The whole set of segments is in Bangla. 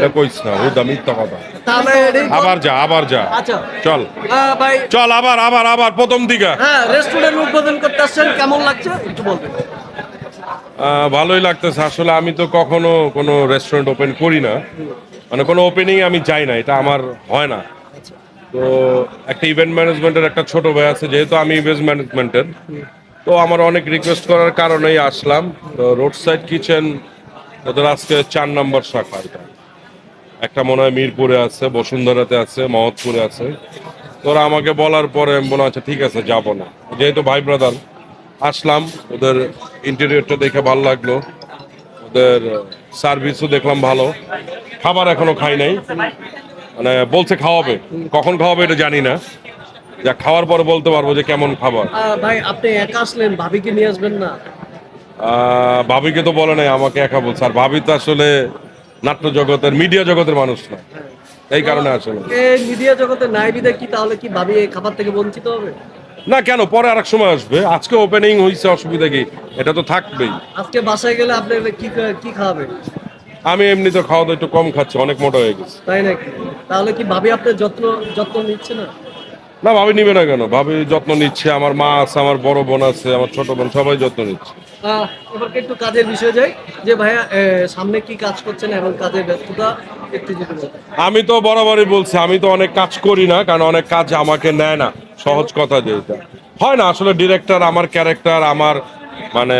এটা কইস না হুদা মিথ্যা কথা। আবার যা আবার যা। আচ্ছা। চল। ভাই। চল আবার আবার আবার প্রথম দিকে। হ্যাঁ রেস্টুরেন্ট উদ্বোধন করতে আসছেন কেমন লাগছে? একটু বলবেন। ভালোই লাগতেছে। আসলে আমি তো কখনো কোনো রেস্টুরেন্ট ওপেন করি না। মানে কোনো ওপেনিং আমি যাই না এটা আমার হয় না। তো একটা ইভেন্ট ম্যানেজমেন্টের একটা ছোট ভাই আছে যেহেতু আমি ইভেন্ট ম্যানেজমেন্টের তো আমার অনেক রিকোয়েস্ট করার কারণেই আসলাম। তো রোড সাইড কিচেন ওদের আজকে চার নম্বর শাখা এটা। একটা মনে হয় মিরপুরে আছে বসুন্ধরাতে আছে মহৎপুরে আছে। তোরা আমাকে বলার পরে আমি বললাম আচ্ছা ঠিক আছে যাব না। যেহেতু ভাই ব্রাদার আসলাম। ওদের ইন্টেরিয়রটা দেখে ভালো লাগল। ওদের সার্ভিসও দেখলাম ভালো। খাবার এখনও খাই নাই। মানে বলছে খাওয়াবে। কখন খাওয়াবে এটা জানি না। যা খাওয়ার পরে বলতে পারব যে কেমন খাবার। ভাই আপনি একা আসলেন ভাবিকে নিয়ে আসবেন না। ভাবিকে তো বলে নাই আমাকে একা বলছে। আর ভাবি তো আসলে নাট্য জগতের মিডিয়া জগতের মানুষ না। এই কারণে আসলে এই মিডিয়া জগতে নাই বিদে কি তাহলে কি ভাবি এই খাবার থেকে বঞ্চিত হবে? না কেন? পরে আরেক সময় আসবে। আজকে ওপেনিং হয়েছে অসুবিধা কি? এটা তো থাকবেই। আজকে বাসায় গেলে আপনি কি কি খাওয়াবেন? আমি এমনি তো খাওয়া দাওয়া একটু কম খাচ্ছি অনেক মোটা হয়ে গেছে। তাই নাকি? তাহলে কি ভাবি আপনার যত্ন যত্ন নিচ্ছে না? না ভাবি নিবে না কেন? ভাবি যত্ন নিচ্ছে আমার মা আছে আমার বড় বোন আছে আমার ছোট বোন সবাই যত্ন নিচ্ছে। এবার একটু কাজের বিষয়ে যাই। যে ভাইয়া সামনে কি কাজ করছেন এবং কাজের ব্যস্ততা একটু আমি তো বরাবরই বলছি আমি তো অনেক কাজ করি না কারণ অনেক কাজ আমাকে নেয় না। সহজ কথা যেটা। হয় না আসলে ডিরেক্টর আমার ক্যারেক্টার আমার মানে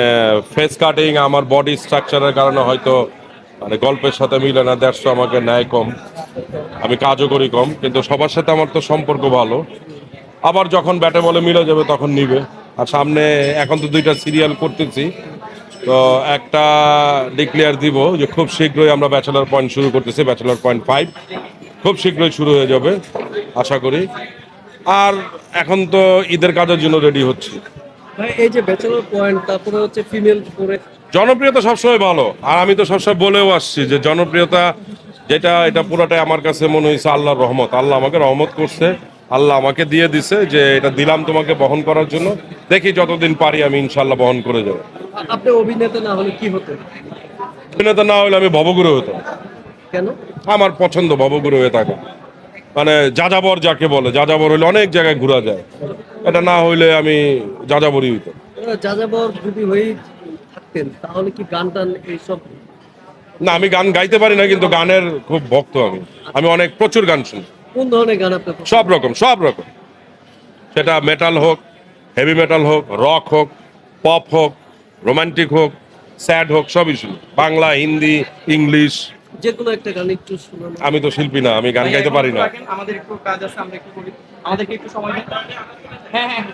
ফেস কাটিং আমার বডি স্ট্রাকচারের কারণে হয়তো মানে গল্পের সাথে মিলে না দেড়শো আমাকে নেয় কম। আমি কাজও করি কম কিন্তু সবার সাথে আমার তো সম্পর্ক ভালো। আবার যখন ব্যাটে বলে মিলে যাবে তখন নিবে। আর সামনে এখন তো দুইটা সিরিয়াল করতেছি। তো একটা ডিক্লেয়ার দিব যে খুব শীঘ্রই আমরা ব্যাচেলার পয়েন্ট শুরু করতেছি ব্যাচেলার পয়েন্ট ফাইভ খুব শীঘ্রই শুরু হয়ে যাবে আশা করি। আর এখন তো ঈদের কাজের জন্য রেডি হচ্ছে। এই যে ব্যাচেলর পয়েন্ট তারপরে হচ্ছে ফিমেল জনপ্রিয়তা সবসময় ভালো। আর আমি তো সবসময় বলেও আসছি যে জনপ্রিয়তা যেটা এটা পুরোটাই আমার কাছে মনে হয়েছে আল্লাহর রহমত। আল্লাহ আমাকে রহমত করছে আল্লাহ আমাকে দিয়ে দিছে যে এটা দিলাম তোমাকে বহন করার জন্য। দেখি যতদিন পারি আমি ইনশাল্লাহ বহন করে যাব। আপনি অভিনেতা না হলে কি হতেন অভিনেতা না হলে আমি ভবগুরু হতাম। কেন? আমার পছন্দ ভবগুরু হয়ে থাকা। মানে যাযাবর যাকে বলে যাযাবর হইলে অনেক জায়গায় ঘোরা যায়। এটা না হইলে আমি যাযাবরই হইতাম। যাযাবর যদি হয়েই থাকতেন তাহলে কি গান টান এইসব না আমি গান গাইতে পারি না কিন্তু গানের খুব ভক্ত আমি। আমি অনেক প্রচুর গান শুনি। কোন ধরনের গান আপনি পছন্দ? সব রকম সব রকম। সেটা মেটাল হোক হেভি মেটাল হোক রক হোক পপ হোক রোমান্টিক হোক স্যাড হোক সবই শুনি। বাংলা হিন্দি ইংলিশ। যে কোনো একটা গান একটু শোনানো। আমি তো শিল্পী না আমি গান গাইতে পারি না। আমাদের একটু কাজ আছে আমরা একটু করি। আমাদেরকে একটু সময় দিন। হ্যাঁ হ্যাঁ।